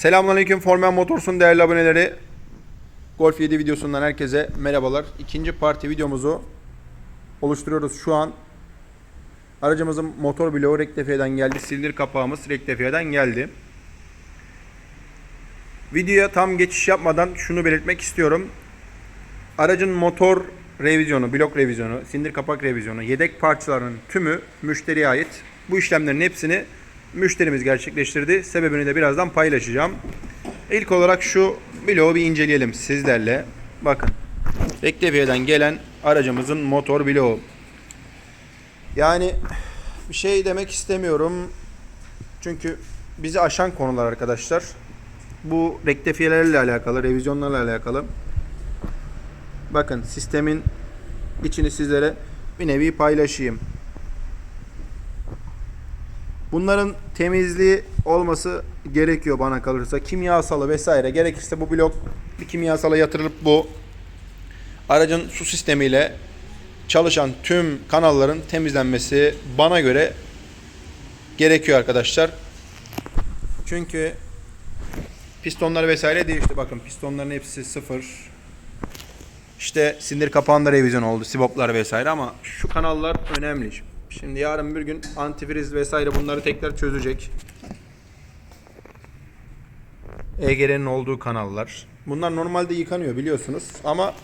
Selamünaleyküm Formen Motors'un değerli aboneleri. Golf 7 videosundan herkese merhabalar. İkinci parti videomuzu oluşturuyoruz şu an. Aracımızın motor bloğu rektifiyeden geldi. Silindir kapağımız rektifiyeden geldi. Videoya tam geçiş yapmadan şunu belirtmek istiyorum. Aracın motor revizyonu, blok revizyonu, sindir kapak revizyonu, yedek parçalarının tümü müşteriye ait. Bu işlemlerin hepsini müşterimiz gerçekleştirdi. Sebebini de birazdan paylaşacağım. İlk olarak şu bloğu bir inceleyelim sizlerle. Bakın. Rektifiyeden gelen aracımızın motor bloğu. Yani bir şey demek istemiyorum. Çünkü bizi aşan konular arkadaşlar. Bu rektifiyelerle alakalı, revizyonlarla alakalı. Bakın sistemin içini sizlere bir nevi paylaşayım. Bunların temizliği olması gerekiyor bana kalırsa. Kimyasalı vesaire gerekirse bu blok bir kimyasala yatırılıp bu aracın su sistemiyle çalışan tüm kanalların temizlenmesi bana göre gerekiyor arkadaşlar. Çünkü pistonlar vesaire değişti. Bakın pistonların hepsi sıfır. İşte sindir kapağında revizyon oldu. Siboplar vesaire ama şu kanallar önemli. Şimdi yarın bir gün antifriz vesaire bunları tekrar çözecek. EGR'nin olduğu kanallar. Bunlar normalde yıkanıyor biliyorsunuz ama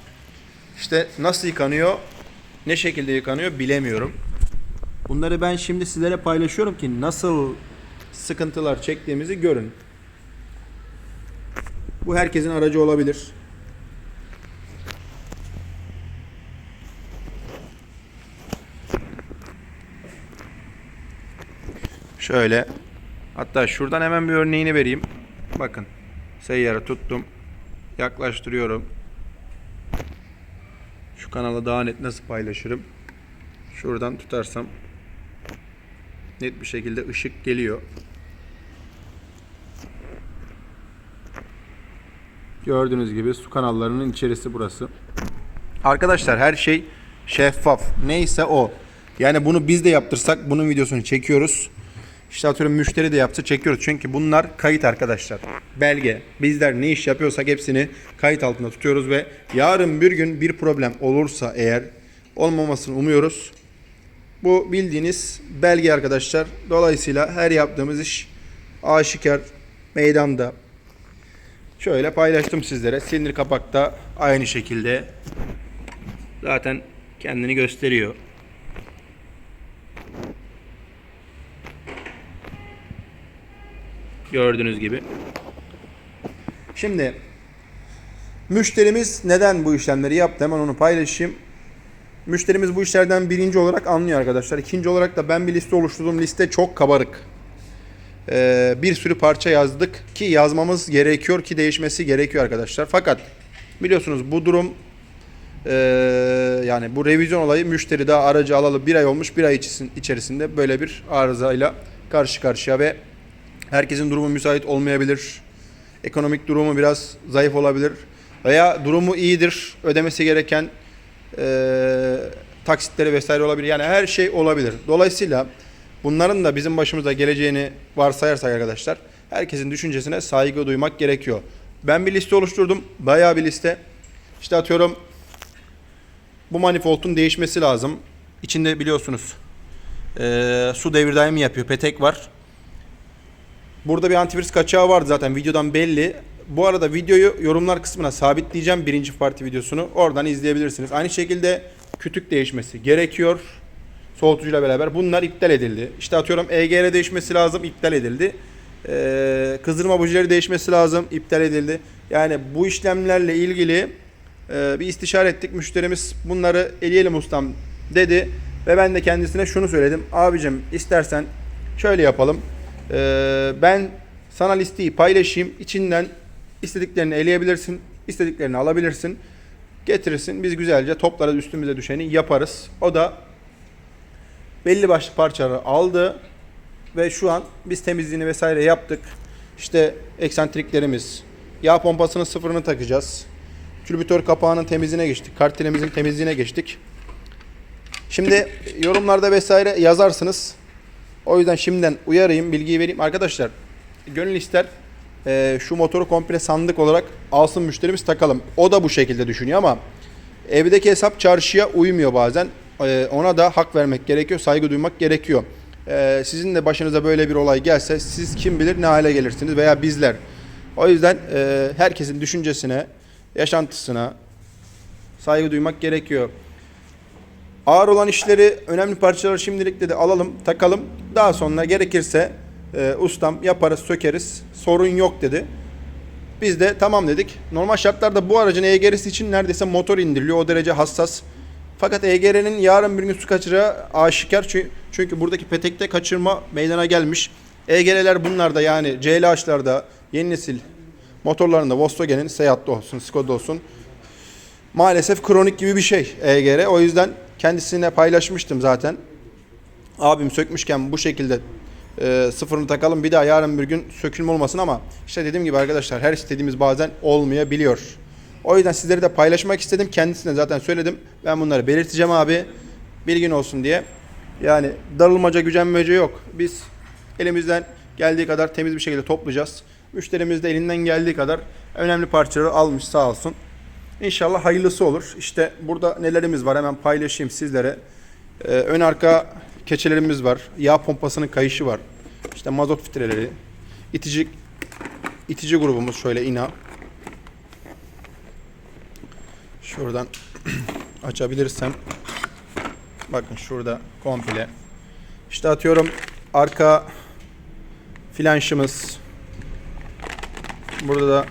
işte nasıl yıkanıyor, ne şekilde yıkanıyor bilemiyorum. Bunları ben şimdi sizlere paylaşıyorum ki nasıl sıkıntılar çektiğimizi görün. Bu herkesin aracı olabilir. Şöyle. Hatta şuradan hemen bir örneğini vereyim. Bakın. Seyyarı tuttum. Yaklaştırıyorum. Şu kanalı daha net nasıl paylaşırım? Şuradan tutarsam net bir şekilde ışık geliyor. Gördüğünüz gibi su kanallarının içerisi burası. Arkadaşlar her şey şeffaf. Neyse o. Yani bunu biz de yaptırsak bunun videosunu çekiyoruz. İşte atıyorum müşteri de yapsa çekiyoruz. Çünkü bunlar kayıt arkadaşlar. Belge. Bizler ne iş yapıyorsak hepsini kayıt altında tutuyoruz ve yarın bir gün bir problem olursa eğer olmamasını umuyoruz. Bu bildiğiniz belge arkadaşlar. Dolayısıyla her yaptığımız iş aşikar meydanda. Şöyle paylaştım sizlere. Silindir kapakta aynı şekilde zaten kendini gösteriyor. Gördüğünüz gibi. Şimdi müşterimiz neden bu işlemleri yaptı? Hemen onu paylaşayım. Müşterimiz bu işlerden birinci olarak anlıyor arkadaşlar. İkinci olarak da ben bir liste oluşturduğum liste çok kabarık. Ee, bir sürü parça yazdık ki yazmamız gerekiyor ki değişmesi gerekiyor arkadaşlar. Fakat biliyorsunuz bu durum ee, yani bu revizyon olayı müşteri daha aracı alalı bir ay olmuş. Bir ay içerisinde böyle bir arızayla karşı karşıya ve herkesin durumu müsait olmayabilir. Ekonomik durumu biraz zayıf olabilir. Veya durumu iyidir. Ödemesi gereken e, taksitleri vesaire olabilir. Yani her şey olabilir. Dolayısıyla bunların da bizim başımıza geleceğini varsayarsak arkadaşlar herkesin düşüncesine saygı duymak gerekiyor. Ben bir liste oluşturdum. Bayağı bir liste. İşte atıyorum bu manifoldun değişmesi lazım. İçinde biliyorsunuz e, su devir daimi yapıyor. Petek var. Burada bir antivirüs kaçağı vardı zaten videodan belli. Bu arada videoyu yorumlar kısmına sabitleyeceğim birinci parti videosunu. Oradan izleyebilirsiniz. Aynı şekilde kütük değişmesi gerekiyor. Soğutucuyla beraber. Bunlar iptal edildi. İşte atıyorum EGR değişmesi lazım. iptal edildi. Ee, kızdırma bujileri değişmesi lazım. iptal edildi. Yani bu işlemlerle ilgili e, bir istişare ettik. Müşterimiz bunları eleyelim ustam dedi. Ve ben de kendisine şunu söyledim. Abicim istersen şöyle yapalım. Ee, ben sana listeyi paylaşayım. İçinden istediklerini eleyebilirsin. istediklerini alabilirsin. Getirirsin. Biz güzelce toplara üstümüze düşeni yaparız. O da belli başlı parçaları aldı ve şu an biz temizliğini vesaire yaptık. İşte eksantriklerimiz, yağ pompasının sıfırını takacağız. Külbütör kapağının temizliğine geçtik. Kartelimizin temizliğine geçtik. Şimdi yorumlarda vesaire yazarsınız. O yüzden şimdiden uyarayım, bilgiyi vereyim. Arkadaşlar gönül ister e, şu motoru komple sandık olarak alsın müşterimiz takalım. O da bu şekilde düşünüyor ama evdeki hesap çarşıya uymuyor bazen. E, ona da hak vermek gerekiyor, saygı duymak gerekiyor. E, sizin de başınıza böyle bir olay gelse siz kim bilir ne hale gelirsiniz veya bizler. O yüzden e, herkesin düşüncesine, yaşantısına saygı duymak gerekiyor. Ağır olan işleri, önemli parçaları şimdilik dedi alalım, takalım. Daha sonra gerekirse e, ustam yaparız, sökeriz. Sorun yok dedi. Biz de tamam dedik. Normal şartlarda bu aracın EGR'si için neredeyse motor indiriliyor. O derece hassas. Fakat EGR'nin yarın bir gün su kaçıracağı aşikar. Çünkü, buradaki petekte kaçırma meydana gelmiş. EGR'ler bunlarda yani CLH'larda yeni nesil motorlarında Volkswagen'in Seat'ta olsun, Skoda olsun maalesef kronik gibi bir şey EGR. O yüzden kendisine paylaşmıştım zaten. Abim sökmüşken bu şekilde e, sıfırını takalım bir daha yarın bir gün sökülme olmasın ama işte dediğim gibi arkadaşlar her istediğimiz bazen olmayabiliyor. O yüzden sizleri de paylaşmak istedim. Kendisine zaten söyledim. Ben bunları belirteceğim abi. Bilgin olsun diye. Yani darılmaca gücenmece yok. Biz elimizden geldiği kadar temiz bir şekilde toplayacağız. Müşterimiz de elinden geldiği kadar önemli parçaları almış sağ olsun. İnşallah hayırlısı olur. İşte burada nelerimiz var hemen paylaşayım sizlere. Ee, ön arka keçelerimiz var. Yağ pompasının kayışı var. İşte mazot filtreleri. itici itici grubumuz şöyle ina. Şuradan açabilirsem. Bakın şurada komple. İşte atıyorum arka flanşımız. Burada da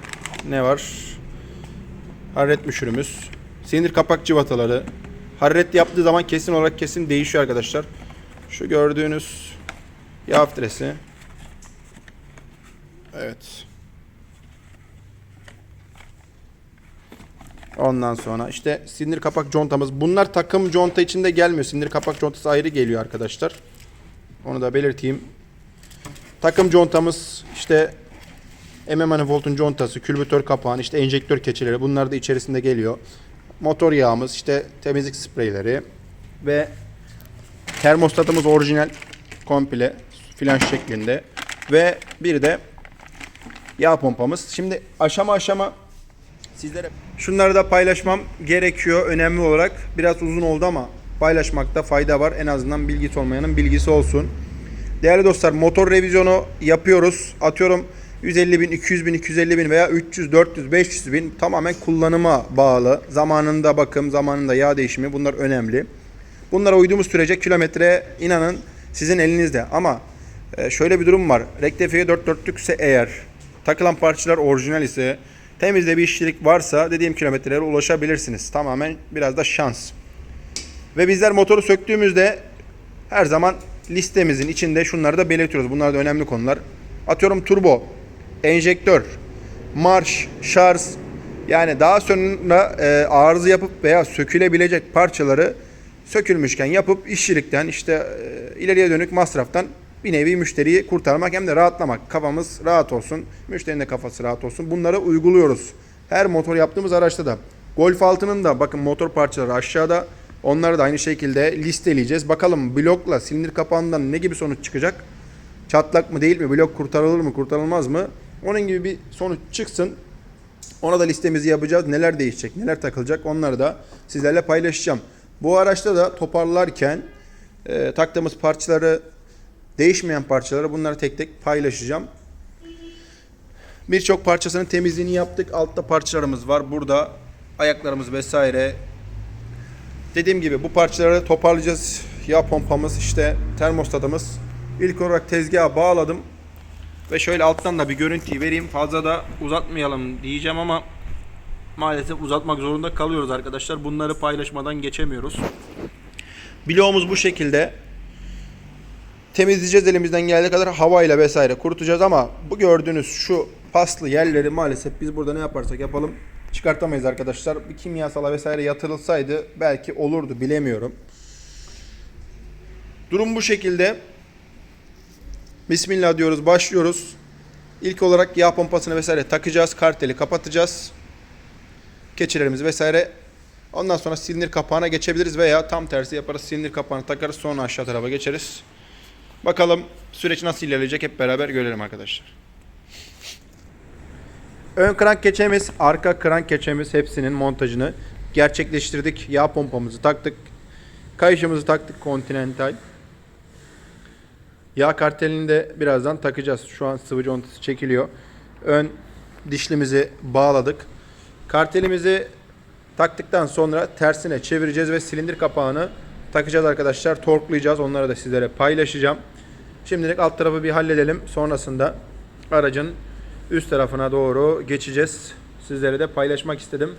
ne var? Hararet müşürümüz. Sinir kapak cıvataları. Hararet yaptığı zaman kesin olarak kesin değişiyor arkadaşlar. Şu gördüğünüz yağ filtresi. Evet. Ondan sonra işte sinir kapak contamız. Bunlar takım conta içinde gelmiyor. Sinir kapak contası ayrı geliyor arkadaşlar. Onu da belirteyim. Takım contamız işte MM manifoldun contası, külbütör kapağın, işte enjektör keçeleri bunlar da içerisinde geliyor. Motor yağımız, işte temizlik spreyleri ve termostatımız orijinal komple flanş şeklinde ve bir de yağ pompamız. Şimdi aşama aşama sizlere şunları da paylaşmam gerekiyor önemli olarak. Biraz uzun oldu ama paylaşmakta fayda var. En azından bilgisi olmayanın bilgisi olsun. Değerli dostlar motor revizyonu yapıyoruz. Atıyorum 150 bin, 200 bin, 250 bin veya 300, 400, 500 bin tamamen kullanıma bağlı. Zamanında bakım, zamanında yağ değişimi bunlar önemli. Bunlara uyduğumuz sürece kilometre inanın sizin elinizde. Ama e, şöyle bir durum var. Rektifiye 4 dörtlükse eğer takılan parçalar orijinal ise temizde bir işçilik varsa dediğim kilometrelere ulaşabilirsiniz. Tamamen biraz da şans. Ve bizler motoru söktüğümüzde her zaman listemizin içinde şunları da belirtiyoruz. Bunlar da önemli konular. Atıyorum turbo, enjektör, marş, şarj yani daha sonra e, arıza yapıp veya sökülebilecek parçaları sökülmüşken yapıp işçilikten işte e, ileriye dönük masraftan bir nevi müşteriyi kurtarmak hem de rahatlamak. Kafamız rahat olsun, müşterinin de kafası rahat olsun. Bunları uyguluyoruz. Her motor yaptığımız araçta da. Golf altının da bakın motor parçaları aşağıda. Onları da aynı şekilde listeleyeceğiz. Bakalım blokla silindir kapağından ne gibi sonuç çıkacak? Çatlak mı değil mi? Blok kurtarılır mı? Kurtarılmaz mı? Onun gibi bir sonuç çıksın. Ona da listemizi yapacağız. Neler değişecek, neler takılacak onları da sizlerle paylaşacağım. Bu araçta da toparlarken e, taktığımız parçaları, değişmeyen parçaları bunları tek tek paylaşacağım. Birçok parçasının temizliğini yaptık. Altta parçalarımız var. Burada ayaklarımız vesaire. Dediğim gibi bu parçaları toparlayacağız. Yağ pompamız, işte termostatımız. İlk olarak tezgaha bağladım. Ve şöyle alttan da bir görüntüyü vereyim. Fazla da uzatmayalım diyeceğim ama maalesef uzatmak zorunda kalıyoruz arkadaşlar. Bunları paylaşmadan geçemiyoruz. Bloğumuz bu şekilde. Temizleyeceğiz elimizden geldiği kadar havayla vesaire kurutacağız ama bu gördüğünüz şu paslı yerleri maalesef biz burada ne yaparsak yapalım çıkartamayız arkadaşlar. Bir kimyasala vesaire yatırılsaydı belki olurdu bilemiyorum. Durum bu şekilde. Bismillah diyoruz, başlıyoruz. İlk olarak yağ pompasını vesaire takacağız, karteli kapatacağız. Keçilerimizi vesaire. Ondan sonra silindir kapağına geçebiliriz veya tam tersi yaparız. Silindir kapağını takarız, sonra aşağı tarafa geçeriz. Bakalım süreç nasıl ilerleyecek hep beraber görelim arkadaşlar. Ön krank keçemiz, arka krank keçemiz hepsinin montajını gerçekleştirdik. Yağ pompamızı taktık. Kayışımızı taktık Continental. Yağ kartelini de birazdan takacağız. Şu an sıvı contası çekiliyor. Ön dişlimizi bağladık. Kartelimizi taktıktan sonra tersine çevireceğiz ve silindir kapağını takacağız arkadaşlar. Torklayacağız. Onları da sizlere paylaşacağım. Şimdilik alt tarafı bir halledelim. Sonrasında aracın üst tarafına doğru geçeceğiz. Sizlere de paylaşmak istedim.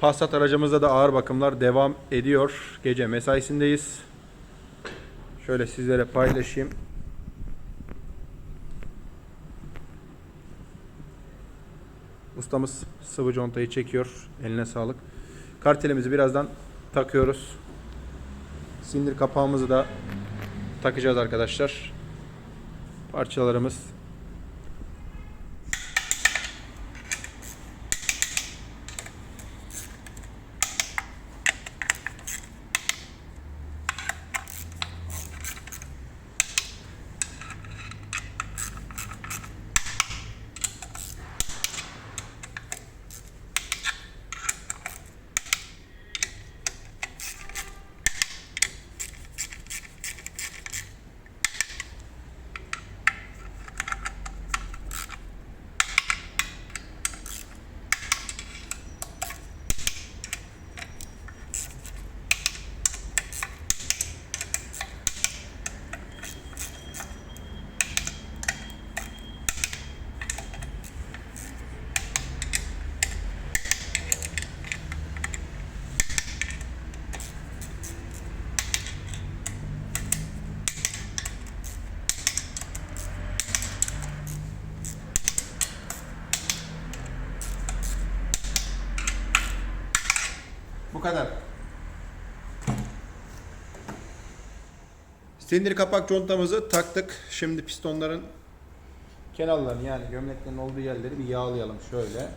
Passat aracımızda da ağır bakımlar devam ediyor. Gece mesaisindeyiz. Şöyle sizlere paylaşayım. Ustamız sıvı contayı çekiyor. Eline sağlık. Kartelimizi birazdan takıyoruz. Sindir kapağımızı da takacağız arkadaşlar. Parçalarımız kadar. Silindir kapak contamızı taktık. Şimdi pistonların kenarlarını yani gömleklerin olduğu yerleri bir yağlayalım şöyle.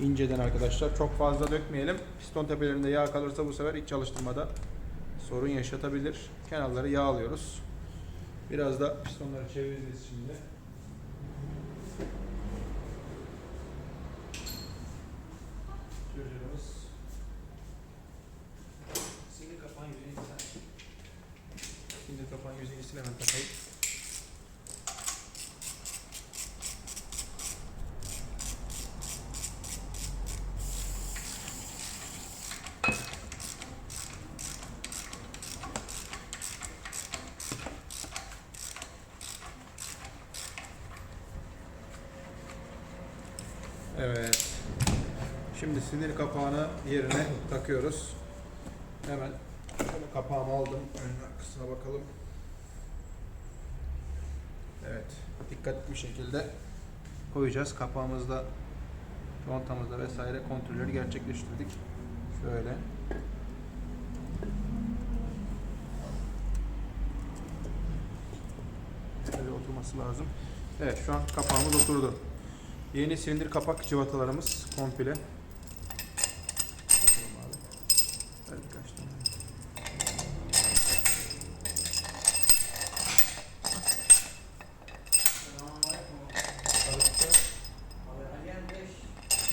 İnceden arkadaşlar çok fazla dökmeyelim. Piston tepelerinde yağ kalırsa bu sefer ilk çalıştırmada sorun yaşatabilir. Kenarları yağlıyoruz. Biraz da pistonları çeviririz şimdi. Çocuğumuz. Sinir kapağın yüzeyini sen. Sinir kapağın yüzeyini sil hemen takayım. Evet. Şimdi sinir kapağını yerine takıyoruz. Hemen şöyle kapağımı aldım. Ön arkasına bakalım. Evet. Dikkatli bir şekilde koyacağız. Kapağımızda contamızda vesaire kontrolleri gerçekleştirdik. Şöyle. Şöyle oturması lazım. Evet şu an kapağımız oturdu. Yeni silindir kapak cıvatalarımız komple. Bakalım abi. Ver birkaç tane. Çalıştı.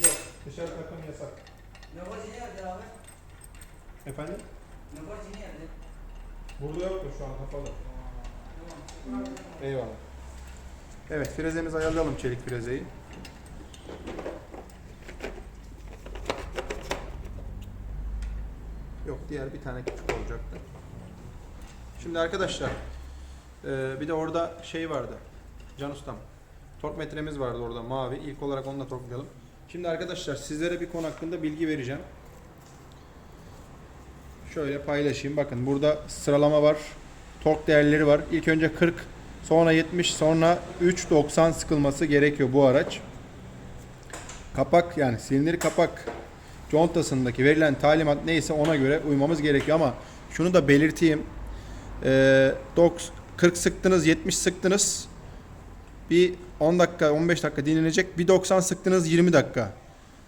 Yok, dışarı takım yasak. Efendim? Burada yok da şu an kapalı. Eyvallah. Evet, frezemizi ayarlayalım çelik frezeyi. Yok, diğer bir tane küçük olacaktı. Şimdi arkadaşlar, e, bir de orada şey vardı. Can Ustam. Tork metremiz vardı orada mavi. İlk olarak onu da torklayalım. Şimdi arkadaşlar sizlere bir konu hakkında bilgi vereceğim. Şöyle paylaşayım. Bakın burada sıralama var. Tork değerleri var. İlk önce 40, sonra 70, sonra 3.90 sıkılması gerekiyor bu araç. Kapak yani silindir kapak contasındaki verilen talimat neyse ona göre uymamız gerekiyor ama şunu da belirteyim. Ee, 90 40 sıktınız, 70 sıktınız. Bir 10 dakika, 15 dakika dinlenecek. Bir 90 sıktınız 20 dakika.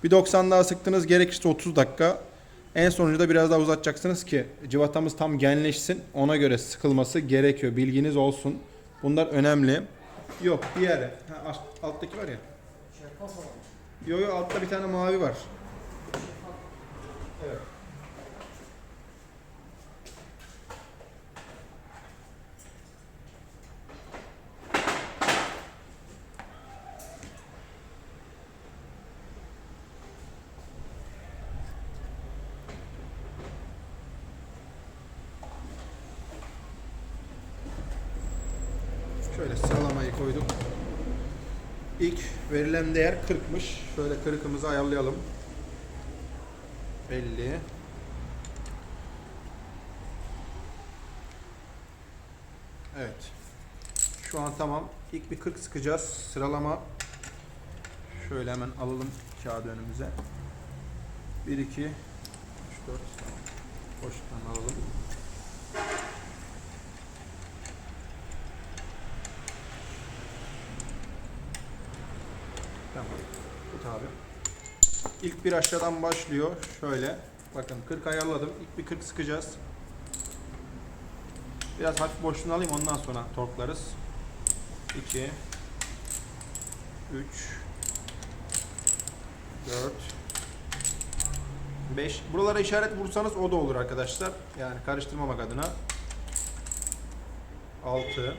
Bir 90 daha sıktınız gerekirse 30 dakika. En sonuncu da biraz daha uzatacaksınız ki cıvatamız tam genleşsin. Ona göre sıkılması gerekiyor. Bilginiz olsun. Bunlar önemli. Yok diğeri. Ha, alt- alttaki var ya. Yok yok altta bir tane mavi var. Şöyle sıralamayı koyduk. İlk verilen değer 40'mış. Şöyle 40'ımızı ayarlayalım. 50 Evet. Şu an tamam. İlk bir 40 sıkacağız. Sıralama şöyle hemen alalım kağıdı önümüze. 1 2 3 4 Boşluktan alalım. Tamam. Tut abi. İlk bir aşağıdan başlıyor. Şöyle. Bakın 40 ayarladım. İlk bir 40 sıkacağız. Biraz hafif boşluğunu alayım ondan sonra torklarız. 2 3 4 5 Buralara işaret vursanız o da olur arkadaşlar. Yani karıştırmamak adına. 6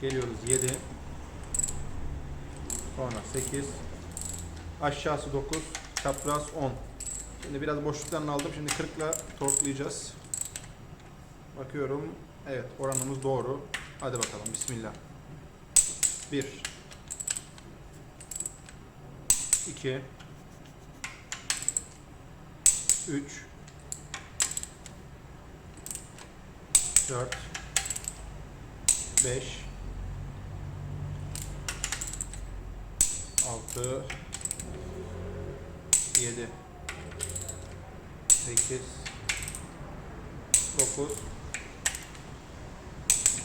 Geliyoruz 7 Sonra 8 Aşağısı 9 Çapraz 10 Şimdi biraz boşluktan aldım. Şimdi 40 ile torklayacağız. Bakıyorum. Evet oranımız doğru. Hadi bakalım. Bismillah. 1 2 3 4 5 6 7 8 9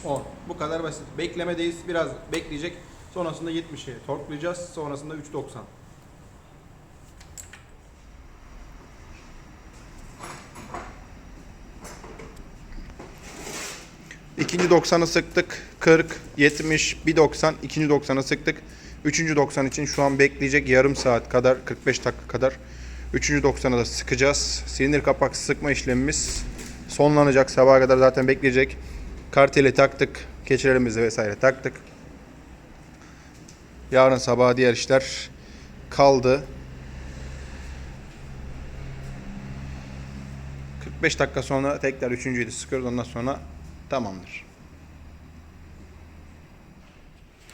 10. Bu kadar basit. Beklemedeyiz. Biraz bekleyecek. Sonrasında 70'i torklayacağız. Sonrasında 3.90. İkinci 90'ı sıktık. 40, 70, 1.90. İkinci 90'ı sıktık. Üçüncü 90 için şu an bekleyecek yarım saat kadar, 45 dakika kadar. Üçüncü 90'ı da sıkacağız. Silindir kapak sıkma işlemimiz sonlanacak. Sabaha kadar zaten bekleyecek. Karteli taktık. Keçilerimizi vesaire taktık. Yarın sabah diğer işler kaldı. 45 dakika sonra tekrar üçüncüyü de sıkıyoruz. Ondan sonra tamamdır.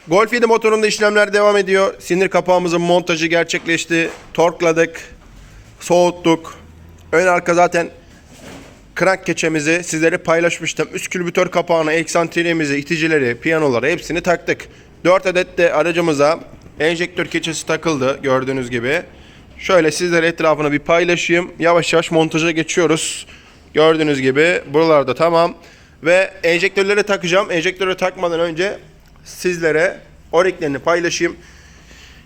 Golf 7 motorunda işlemler devam ediyor. Sinir kapağımızın montajı gerçekleşti. Torkladık. Soğuttuk. Ön arka zaten krank keçemizi sizlere paylaşmıştım. Üst külbütör kapağına, eksantrimizi, iticileri, piyanoları hepsini taktık. 4 adet de aracımıza enjektör keçesi takıldı gördüğünüz gibi. Şöyle sizlere etrafını bir paylaşayım. Yavaş yavaş montaja geçiyoruz. Gördüğünüz gibi buralarda tamam. Ve enjektörleri takacağım. Enjektörü takmadan önce sizlere oriklerini paylaşayım.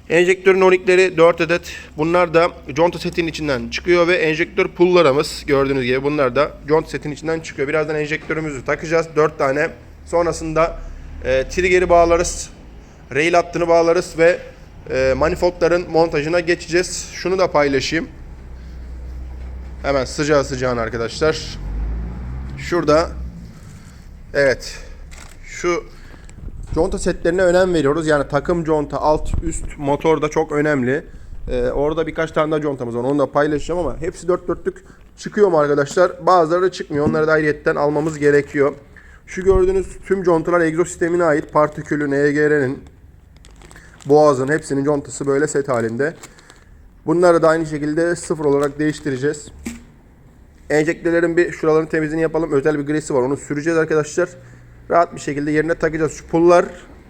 Enjektörün onikleri 4 adet. Bunlar da conta setinin içinden çıkıyor ve enjektör pullarımız gördüğünüz gibi bunlar da conta setinin içinden çıkıyor. Birazdan enjektörümüzü takacağız 4 tane. Sonrasında e, triggeri bağlarız. Rail hattını bağlarız ve e, manifoldların montajına geçeceğiz. Şunu da paylaşayım. Hemen sıcağı sıcağına arkadaşlar. Şurada evet şu Conta setlerine önem veriyoruz. Yani takım conta, alt, üst motor da çok önemli. Ee, orada birkaç tane daha contamız var. Onu da paylaşacağım ama hepsi dört dörtlük çıkıyor mu arkadaşlar? Bazıları da çıkmıyor. Onları da ayrıyetten almamız gerekiyor. Şu gördüğünüz tüm contalar egzoz sistemine ait. Partikülü, NGR'nin, Boğaz'ın hepsinin contası böyle set halinde. Bunları da aynı şekilde sıfır olarak değiştireceğiz. Enjektörlerin bir şuraların temizliğini yapalım. Özel bir gresi var. Onu süreceğiz arkadaşlar. Rahat bir şekilde yerine takacağız. Şu pullar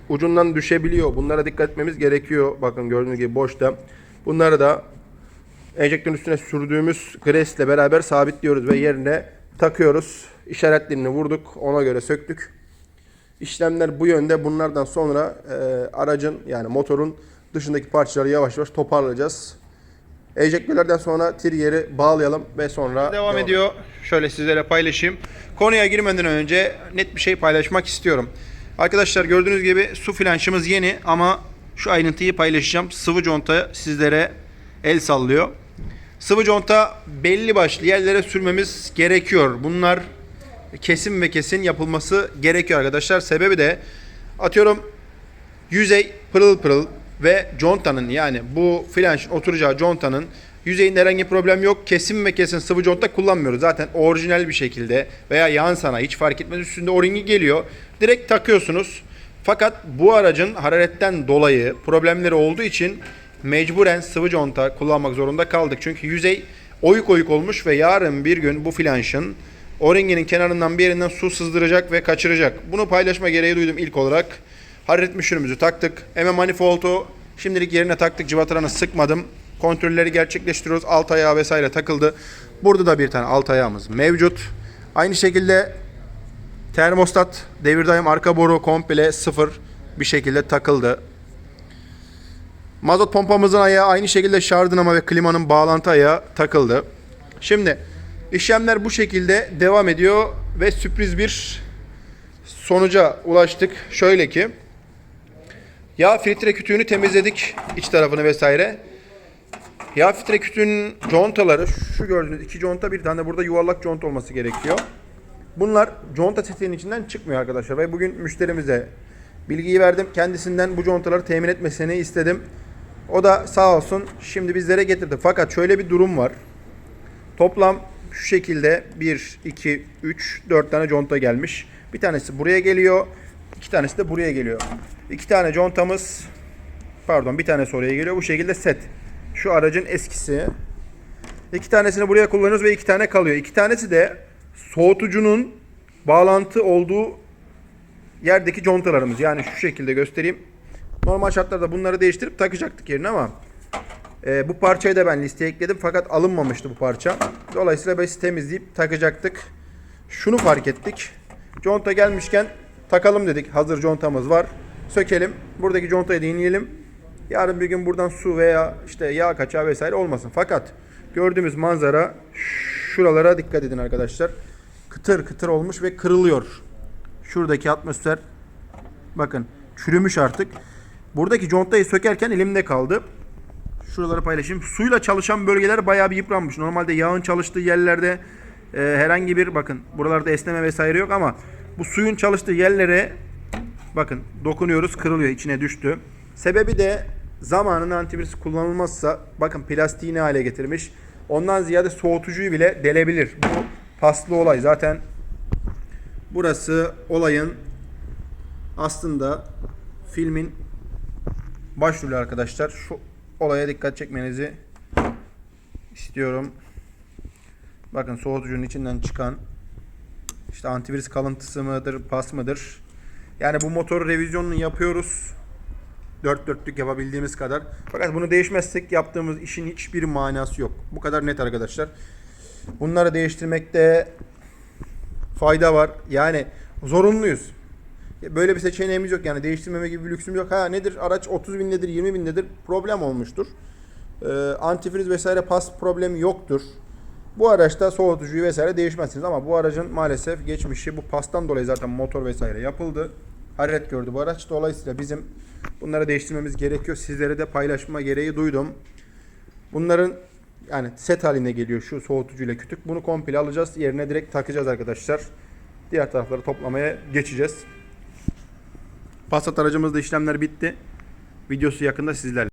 ucundan düşebiliyor. Bunlara dikkat etmemiz gerekiyor. Bakın gördüğünüz gibi boşta. Bunları da enjektörün üstüne sürdüğümüz gresle beraber sabitliyoruz ve yerine takıyoruz. İşaretlerini vurduk. Ona göre söktük. İşlemler bu yönde. Bunlardan sonra e, aracın yani motorun dışındaki parçaları yavaş yavaş toparlayacağız. Enjektörlerden sonra trigger'i bağlayalım ve sonra devam ediyor. Şöyle sizlere paylaşayım. Konuya girmeden önce net bir şey paylaşmak istiyorum. Arkadaşlar gördüğünüz gibi su flanşımız yeni ama şu ayrıntıyı paylaşacağım. Sıvı conta sizlere el sallıyor. Sıvı conta belli başlı yerlere sürmemiz gerekiyor. Bunlar kesin ve kesin yapılması gerekiyor arkadaşlar. Sebebi de atıyorum yüzey pırıl pırıl ve contanın yani bu flanşın oturacağı contanın yüzeyinde herhangi bir problem yok. Kesin ve kesin sıvı conta kullanmıyoruz. Zaten orijinal bir şekilde veya yan sanayi hiç fark etmez üstünde o-ringi geliyor. Direkt takıyorsunuz. Fakat bu aracın hararetten dolayı problemleri olduğu için mecburen sıvı conta kullanmak zorunda kaldık. Çünkü yüzey oyuk oyuk olmuş ve yarın bir gün bu flanşın o-ringinin kenarından bir yerinden su sızdıracak ve kaçıracak. Bunu paylaşma gereği duydum ilk olarak. Hararet müşürümüzü taktık. MM manifoldu şimdilik yerine taktık. Cıvatalarını sıkmadım. Kontrolleri gerçekleştiriyoruz. Alt ayağı vesaire takıldı. Burada da bir tane alt ayağımız mevcut. Aynı şekilde termostat, devir daim arka boru komple sıfır bir şekilde takıldı. Mazot pompamızın ayağı aynı şekilde şarj dinamo ve klimanın bağlantı ayağı takıldı. Şimdi işlemler bu şekilde devam ediyor ve sürpriz bir sonuca ulaştık. Şöyle ki yağ filtre kütüğünü temizledik iç tarafını vesaire. Filtre kütüğünün contaları şu gördüğünüz iki conta bir tane burada yuvarlak conta olması gerekiyor. Bunlar conta setinin içinden çıkmıyor arkadaşlar ve bugün müşterimize bilgiyi verdim. Kendisinden bu contaları temin etmesini istedim. O da sağ olsun şimdi bizlere getirdi. Fakat şöyle bir durum var. Toplam şu şekilde 1, 2, 3, 4 tane conta gelmiş. Bir tanesi buraya geliyor. iki tanesi de buraya geliyor. İki tane contamız pardon bir tanesi oraya geliyor. Bu şekilde set. Şu aracın eskisi. İki tanesini buraya kullanıyoruz ve iki tane kalıyor. İki tanesi de soğutucunun bağlantı olduğu yerdeki contalarımız. Yani şu şekilde göstereyim. Normal şartlarda bunları değiştirip takacaktık yerine ama e, bu parçayı da ben listeye ekledim fakat alınmamıştı bu parça. Dolayısıyla biz temizleyip takacaktık. Şunu fark ettik. Conta gelmişken takalım dedik. Hazır contamız var. Sökelim. Buradaki contayı deneyelim. Yarın bir gün buradan su veya işte yağ kaçağı vesaire olmasın. Fakat gördüğümüz manzara şuralara dikkat edin arkadaşlar. Kıtır kıtır olmuş ve kırılıyor. Şuradaki atmosfer bakın çürümüş artık. Buradaki contayı sökerken elimde kaldı. Şuraları paylaşayım. Suyla çalışan bölgeler bayağı bir yıpranmış. Normalde yağın çalıştığı yerlerde e, herhangi bir bakın buralarda esneme vesaire yok ama bu suyun çalıştığı yerlere bakın dokunuyoruz kırılıyor içine düştü. Sebebi de zamanında antivirüs kullanılmazsa bakın plastiği ne hale getirmiş. Ondan ziyade soğutucuyu bile delebilir. Bu paslı olay. Zaten burası olayın aslında filmin başrolü arkadaşlar. Şu olaya dikkat çekmenizi istiyorum. Bakın soğutucunun içinden çıkan işte antivirüs kalıntısı mıdır, pas mıdır? Yani bu motor revizyonunu yapıyoruz. Dört dörtlük yapabildiğimiz kadar. Fakat bunu değişmezsek yaptığımız işin hiçbir manası yok. Bu kadar net arkadaşlar. Bunları değiştirmekte fayda var. Yani zorunluyuz. Böyle bir seçeneğimiz yok yani değiştirmeme gibi bir lüksüm yok. Ha nedir araç 30 bin nedir 20 bin nedir problem olmuştur. Ee, antifriz vesaire pas problemi yoktur. Bu araçta soğutucuyu vesaire değişmezsiniz ama bu aracın maalesef geçmişi bu pastan dolayı zaten motor vesaire yapıldı. Hararet gördü bu araç. Dolayısıyla bizim bunları değiştirmemiz gerekiyor. Sizlere de paylaşma gereği duydum. Bunların yani set haline geliyor şu soğutucuyla kütük. Bunu komple alacağız. Yerine direkt takacağız arkadaşlar. Diğer tarafları toplamaya geçeceğiz. Passat aracımızda işlemler bitti. Videosu yakında sizlerle.